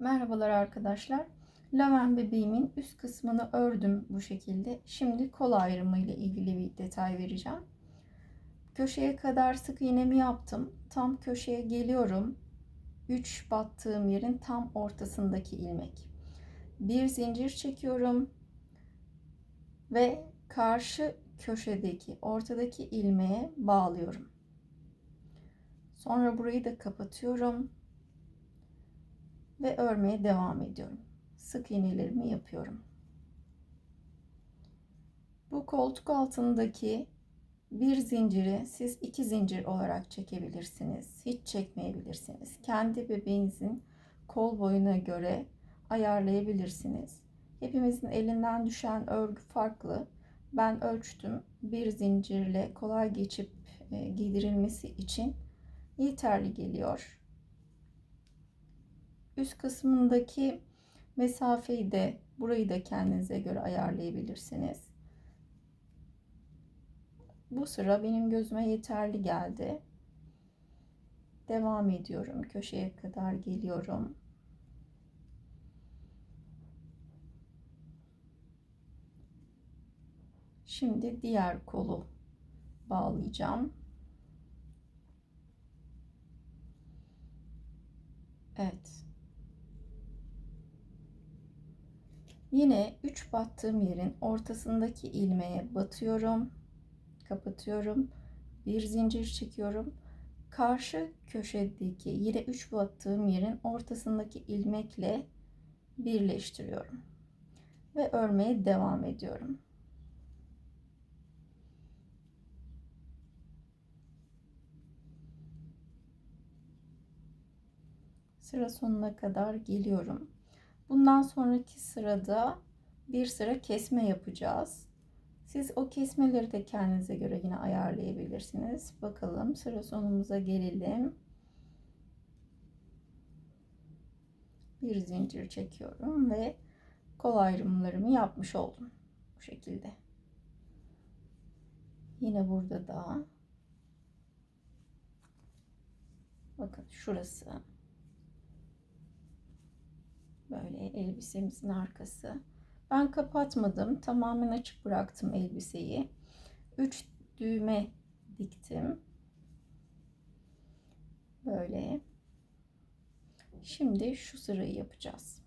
Merhabalar arkadaşlar. Laven bebeğimin üst kısmını ördüm bu şekilde. Şimdi kol ayrımı ile ilgili bir detay vereceğim. Köşeye kadar sık iğnemi yaptım. Tam köşeye geliyorum. 3 battığım yerin tam ortasındaki ilmek. Bir zincir çekiyorum ve karşı köşedeki ortadaki ilmeğe bağlıyorum. Sonra burayı da kapatıyorum ve örmeye devam ediyorum. Sık iğnelerimi yapıyorum. Bu koltuk altındaki bir zinciri siz iki zincir olarak çekebilirsiniz. Hiç çekmeyebilirsiniz. Kendi bebeğinizin kol boyuna göre ayarlayabilirsiniz. Hepimizin elinden düşen örgü farklı. Ben ölçtüm. Bir zincirle kolay geçip e, giydirilmesi için yeterli geliyor. Üst kısmındaki mesafeyi de burayı da kendinize göre ayarlayabilirsiniz. Bu sıra benim gözüme yeterli geldi. Devam ediyorum. Köşeye kadar geliyorum. Şimdi diğer kolu bağlayacağım. Evet. Yine 3 battığım yerin ortasındaki ilmeğe batıyorum. Kapatıyorum. Bir zincir çekiyorum. Karşı köşedeki yine 3 battığım yerin ortasındaki ilmekle birleştiriyorum. Ve örmeye devam ediyorum. Sıra sonuna kadar geliyorum. Bundan sonraki sırada bir sıra kesme yapacağız. Siz o kesmeleri de kendinize göre yine ayarlayabilirsiniz. Bakalım sıra sonumuza gelelim. Bir zincir çekiyorum ve kol ayrımlarımı yapmış oldum. Bu şekilde. Yine burada da bakın şurası Böyle elbisemizin arkası. Ben kapatmadım. Tamamen açık bıraktım elbiseyi. 3 düğme diktim. Böyle. Şimdi şu sırayı yapacağız.